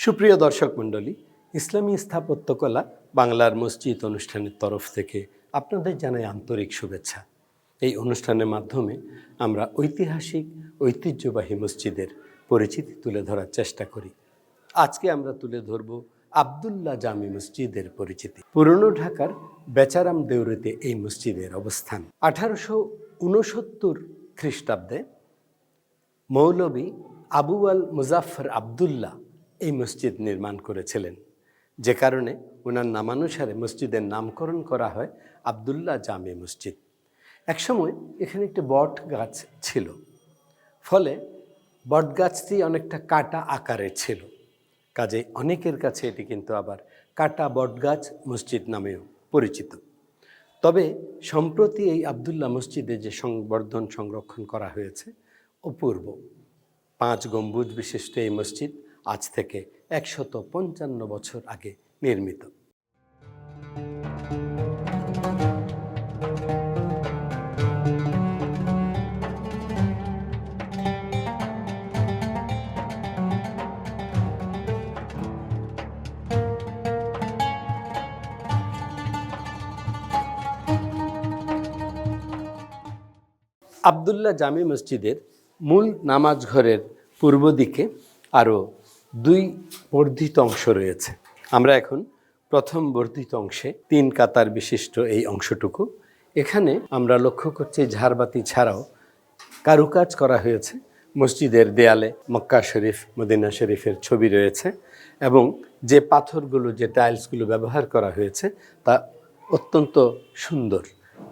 সুপ্রিয় দর্শক মণ্ডলী, ইসলামী স্থাপত্যকলা বাংলার মসজিদ অনুষ্ঠানের তরফ থেকে আপনাদের জানাই আন্তরিক শুভেচ্ছা। এই অনুষ্ঠানের মাধ্যমে আমরা ঐতিহাসিক, ঐতিহ্যবাহী মসজিদের পরিচিতি তুলে ধরার চেষ্টা করি। আজকে আমরা তুলে ধরব আবদুল্লাহ জামি মসজিদের পরিচিতি। পুরনো ঢাকার বেচারাম দেউরিতে এই মসজিদের অবস্থান। আঠারোশো উনসত্তর খ্রিস্টাব্দে মৌলবী আবু আল মুজাফর আবদুল্লাহ এই মসজিদ নির্মাণ করেছিলেন। যে কারণে ওনার নামানুসারে মসজিদের নামকরণ করা হয় আবদুল্লাহ জামে মসজিদ। একসময় এখানে একটি বট গাছ ছিল। ফলে বটগাছটি অনেকটা কাটা আকারের ছিল। কাজে অনেকের কাছে এটি কিন্তু আবার কাটা বটগাছ মসজিদ নামেও পরিচিত। তবে সম্প্রতি এই আবদুল্লাহ মসজিদে যে সংবর্ধন সংরক্ষণ করা হয়েছে, অপূর্ব। পাঁচ গম্বুজ বিশিষ্ট এই মসজিদ আজ থেকে একশত পঞ্চান্ন বছর আগে নির্মিত। আবদুল্লাহ জামি মসজিদের মূল নামাজ ঘরের পূর্ব দিকে আরও দুই বর্ধিত অংশ রয়েছে। আমরা এখন প্রথম বর্ধিত অংশে তিন কাতার বিশিষ্ট এই অংশটুকু। এখানে আমরা লক্ষ্য করছি ঝাড়বাতি ছাড়াও কারুকাজ করা হয়েছে। মসজিদের দেয়ালে মক্কা শরীফ, মদিনা শরীফের ছবি রয়েছে এবং যে পাথরগুলো, যে টাইলসগুলো ব্যবহার করা হয়েছে তা অত্যন্ত সুন্দর।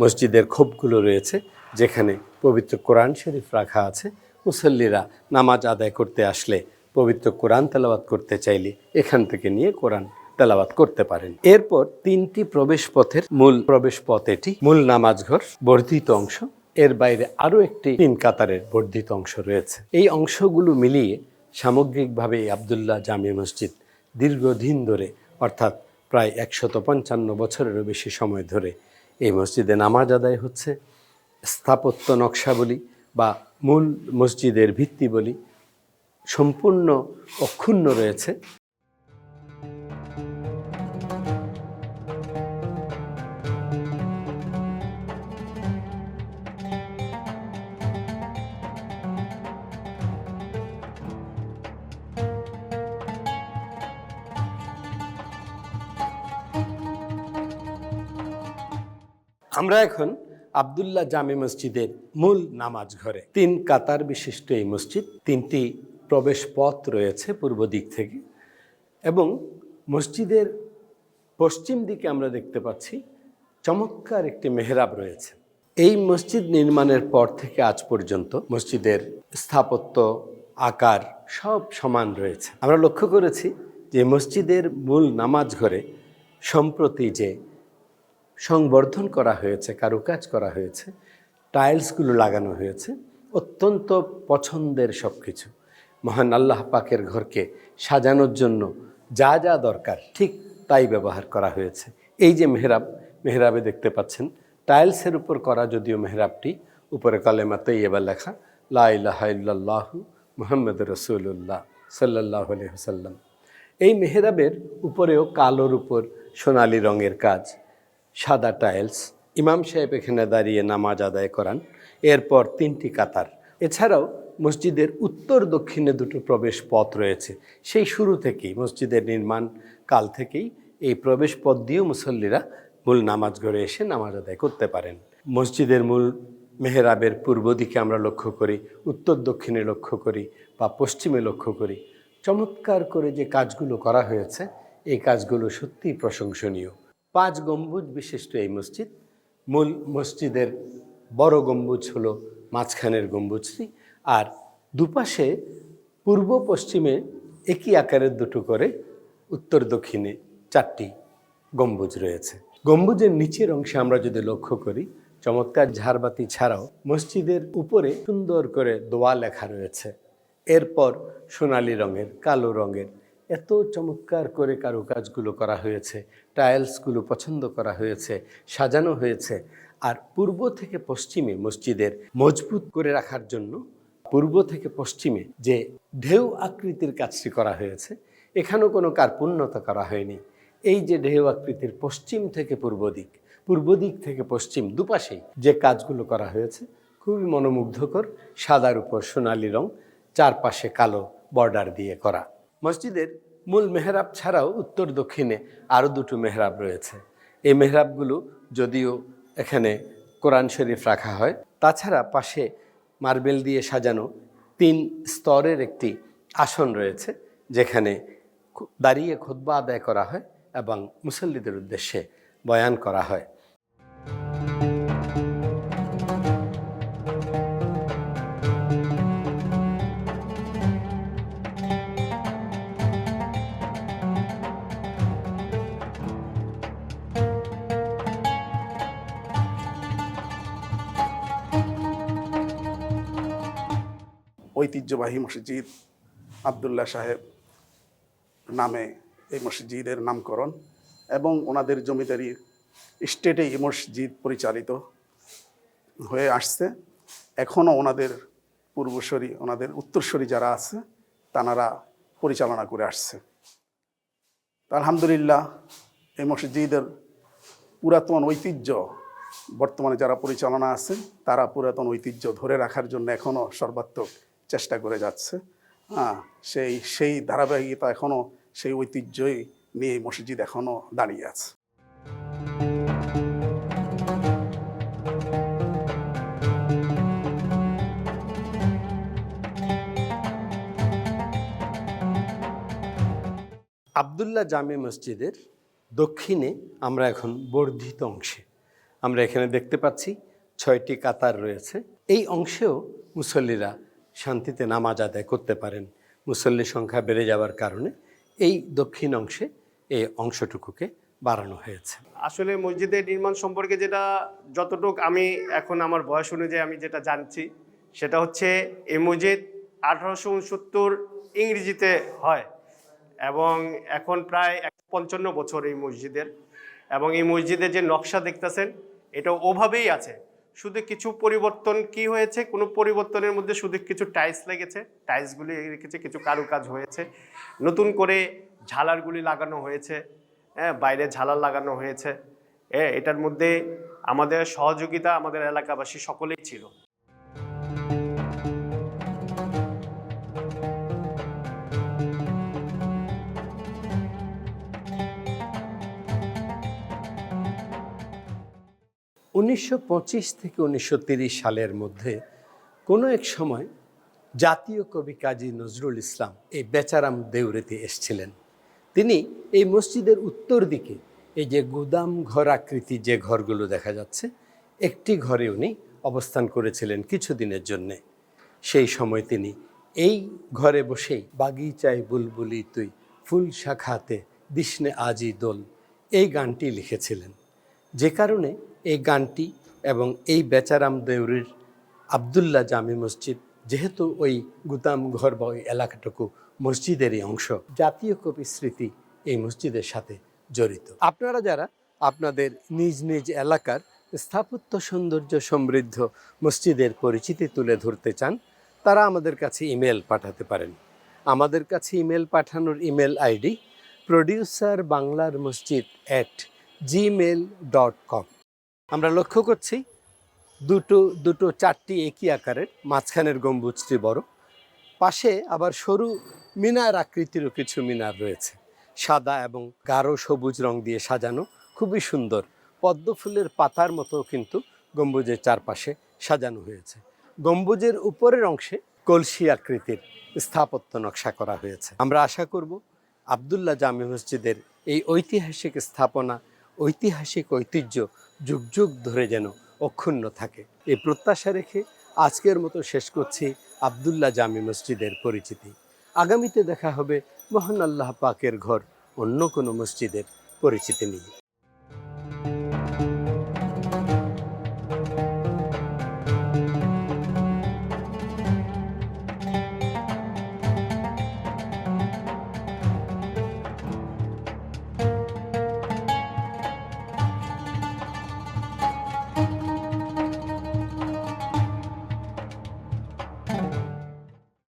মসজিদের ক্ষোভগুলো রয়েছে, যেখানে পবিত্র কোরআন শরীফ রাখা আছে। মুসল্লিরা নামাজ আদায় করতে আসলে পবিত্র কোরআন তেলাওয়াত করতে চাইলে এখান থেকে নিয়ে কোরআন তেলাওয়াত করতে পারেন। এরপর তিনটি প্রবেশ পথের মূল প্রবেশ পথ এটি, মূল নামাজ ঘর, বর্ধিত অংশ। এর বাইরে আরও একটি তিন কাতারের বর্ধিত অংশ রয়েছে। এই অংশগুলো মিলিয়ে সামগ্রিকভাবে আবদুল্লাহ জামে মসজিদ দীর্ঘদিন ধরে, অর্থাৎ প্রায় একশত পঞ্চান্ন বছরেরও বেশি সময় ধরে, এই মসজিদে নামাজ আদায় হচ্ছে। স্থাপত্য নকশা বলি বা মূল মসজিদের ভিত্তি বলি সম্পূর্ণ অক্ষুণ্ণ রয়েছে। আমরা এখন আবদুল্লাহ জামে মসজিদের মূল নামাজ ঘরে। তিন কাতার বিশিষ্ট এই মসজিদ, তিনটি প্রবেশ পথ রয়েছে পূর্ব দিক থেকে এবং মসজিদের পশ্চিম দিকে আমরা দেখতে পাচ্ছি চমৎকার একটি মেহরাব রয়েছে। এই মসজিদ নির্মাণের পর থেকে আজ পর্যন্ত মসজিদের স্থাপত্য, আকার সব সমান রয়েছে। আমরা লক্ষ্য করেছি যে মসজিদের মূল নামাজ ঘরে সম্প্রতি যে সংবর্ধন করা হয়েছে, কারুকাজ করা হয়েছে, টাইলসগুলো লাগানো হয়েছে, অত্যন্ত পছন্দের সব কিছু মহান আল্লাহ পাকের ঘরকে সাজানোর জন্য যা যা দরকার ঠিক তাই ব্যবহার করা হয়েছে। এই যে মেহরাব, মেহরাবে দেখতে পাচ্ছেন, টাইলসের উপর করা যদিও মেহরাবটি, উপরে কলেমা তৈয়বা লেখা লাহ মোহাম্মদ রসুল্লাহ সাল্লাহ আলহিহসাল্লাম এই মেহরাবের উপরেও কালোর উপর সোনালি রঙের কাজ, সাদা টাইলস, ইমাম সাহেব এখানে দাঁড়িয়ে নামাজ আদায় করান, এরপর তিনটি কাতার। এছাড়াও মসজিদের উত্তর দক্ষিণে দুটো প্রবেশ পথ রয়েছে। সেই শুরু থেকেই, মসজিদের নির্মাণ কাল থেকেই এই প্রবেশ পথ দিয়েও মুসল্লিরা মূল নামাজ ঘরে এসে নামাজ আদায় করতে পারেন। মসজিদের মূল মেহরাবের পূর্ব দিকে আমরা লক্ষ্য করি, উত্তর দক্ষিণে লক্ষ্য করি বা পশ্চিমে লক্ষ্য করি। চমৎকার করে যে কাজগুলো করা হয়েছে, এই কাজগুলো সত্যিই প্রশংসনীয়। পাঁচ গম্বুজ বিশিষ্ট এই মসজিদ। মূল মসজিদের বড় গম্বুজ হলো মাঝখানের গম্বুজটি। আর দুপাশে পূর্ব পশ্চিমে একই আকারের দুটো করে, উত্তর দক্ষিণে চারটি গম্বুজ রয়েছে। গম্বুজের নিচের অংশে আমরা যদি লক্ষ্য করি, চমৎকার ঝাড়বাতি ছাড়াও মসজিদের উপরে সুন্দর করে দোয়া লেখা রয়েছে। এরপর সোনালি রঙের, কালো রঙের এত চমৎকার করে কারুকাজগুলো করা হয়েছে, টাইলসগুলো পছন্দ করা হয়েছে, সাজানো হয়েছে। আর পূর্ব থেকে পশ্চিমে মসজিদের মজবুত করে রাখার জন্য পূর্ব থেকে পশ্চিমে যে ঢেউ আকৃতির কাজটি করা হয়েছে, এখানেও কোনো কার্পণ্যতা করা হয়নি। এই যে ঢেউ আকৃতির পশ্চিম থেকে পূর্ব দিক পূর্ব দিক থেকে পশ্চিম দুপাশেই যে কাজগুলো করা হয়েছে, খুবই মনোমুগ্ধকর, সাদার উপর সোনালি রং, চারপাশে কালো বর্ডার দিয়ে করা। মসজিদের মূল মেহরাব ছাড়াও উত্তর দক্ষিণে আরও দুটো মেহরাব রয়েছে। এই মেহরাবগুলো যদিও এখানে কোরআন শরীফ রাখা হয়, তাছাড়া পাশে মার্বেল দিয়ে সাজানো তিন স্তরের একটি আসন রয়েছে, যেখানে দাঁড়িয়ে খোদবা আদায় করা হয় এবং মুসল্লিদের উদ্দেশ্যে বয়ান করা হয়। ঐতিহ্যবাহী মসজিদ আবদুল্লাহ সাহেব নামে এই মসজিদের নামকরণ এবং ওনাদের জমিদারির স্টেটে এই মসজিদ পরিচালিত হয়ে আসছে। এখনও ওনাদের পূর্বসরী, ওনাদের উত্তরসরী যারা আছে, তানারা পরিচালনা করে আসছে। আলহামদুলিল্লাহ, এই মসজিদের পুরাতন ঐতিহ্য বর্তমানে যারা পরিচালনা আছে তারা পুরাতন ঐতিহ্য ধরে রাখার জন্য এখনও সর্বাত্মক চেষ্টা করে যাচ্ছে। হ্যাঁ সেই সেই ধারাবাহিকতা এখনও সেই ঐতিহ্যই নিয়ে মসজিদ এখনও দাঁড়িয়ে আছে। আবদুল্লাহ জামে মসজিদের দক্ষিণে আমরা এখন বর্ধিত অংশে। আমরা এখানে দেখতে পাচ্ছি ছয়টি কাতার রয়েছে। এই অংশেও মুসল্লিরা শান্তিতে নামাজ আদায় করতে পারেন। মুসল্লি সংখ্যা বেড়ে যাওয়ার কারণে এই দক্ষিণ অংশে এই অংশটুকুকে বাড়ানো হয়েছে। আসলে মসজিদের নির্মাণ সম্পর্কে যেটা যতটুক আমি এখন আমার বয়স অনুযায়ী আমি যেটা জানছি, সেটা হচ্ছে এই মসজিদ আঠারোশো উনসত্তর ইংরেজিতে হয় এবং এখন প্রায় পঞ্চান্ন বছর এই মসজিদের এবং এই মসজিদের যে নকশা দেখতেছেন এটা ওভাবেই আছে। শুধু কিছু পরিবর্তন কি হয়েছে? কোনো পরিবর্তনের মধ্যে শুধু কিছু টাইলস লেগেছে? টাইলসগুলি রেখেছে, কিছু কারুকাজ হয়েছে। নতুন করে ঝালারগুলি লাগানো হয়েছে। হ্যাঁ বাইরে ঝালার লাগানো হয়েছে। হ্যাঁ এটার মধ্যে আমাদের সহযোগিতা আমাদের এলাকাবাসী সকলেই ছিল। উনিশশো পঁচিশ থেকে উনিশশো সালের মধ্যে কোনো এক সময় জাতীয় কবি কাজী নজরুল ইসলাম এই বেচারাম দেউরেতে এসছিলেন। তিনি এই মসজিদের উত্তর দিকে এই যে গুদাম ঘর আকৃতি যে ঘরগুলো দেখা যাচ্ছে, একটি ঘরে উনি অবস্থান করেছিলেন কিছুদিনের জন্যে। সেই সময় তিনি এই ঘরে বসেই বাগিচায় বুলবুলি তুই, ফুল শাখাতে দিসনে আজি দোল এই গানটি লিখেছিলেন। যে কারণে এই গানটি এবং এই বেচারাম দেউরির আবদুল্লাহ জামি মসজিদ, যেহেতু ওই গুদাম ঘর বা ওই এলাকাটুকু মসজিদেরই অংশ, জাতীয় কবি স্মৃতি এই মসজিদের সাথে জড়িত। আপনারা যারা আপনাদের নিজ নিজ এলাকার স্থাপত্য সৌন্দর্য সমৃদ্ধ মসজিদের পরিচিতি তুলে ধরতে চান, তারা আমাদের কাছে ইমেল পাঠাতে পারেন। আমাদের কাছে ইমেল পাঠানোর ইমেল আইডি প্রডিউসার বাংলার মসজিদ অ্যাট জিমেল ডট কম আমরা লক্ষ্য করছি দুটো দুটো, চারটি একই আকারের, মাঝখানের গম্বুজটি বড়, পাশে আবার সরু মিনার আকৃতিরও কিছু মিনার রয়েছে। সাদা এবং গাঢ় সবুজ রং দিয়ে সাজানো, খুবই সুন্দর, পদ্ম ফুলের পাতার মতো কিন্তু গম্বুজের চারপাশে সাজানো হয়েছে। গম্বুজের উপরের অংশে কলসি আকৃতির স্থাপত্য নকশা করা হয়েছে। আমরা আশা করব আবদুল্লাহ জামে মসজিদের এই ঐতিহাসিক স্থাপনা ঐতিহাসিক ঐতিহ্য যুগ যুগ ধরে যেন অক্ষুণ্ণ থাকে। এই প্রত্যাশা রেখে আজকের মতো শেষ করছি আবদুল্লাহ জামি মসজিদের পরিচিতি। আগামীতে দেখা হবে মহান আল্লাহ পাকের ঘর অন্য কোনো মসজিদের পরিচিতি নিয়ে।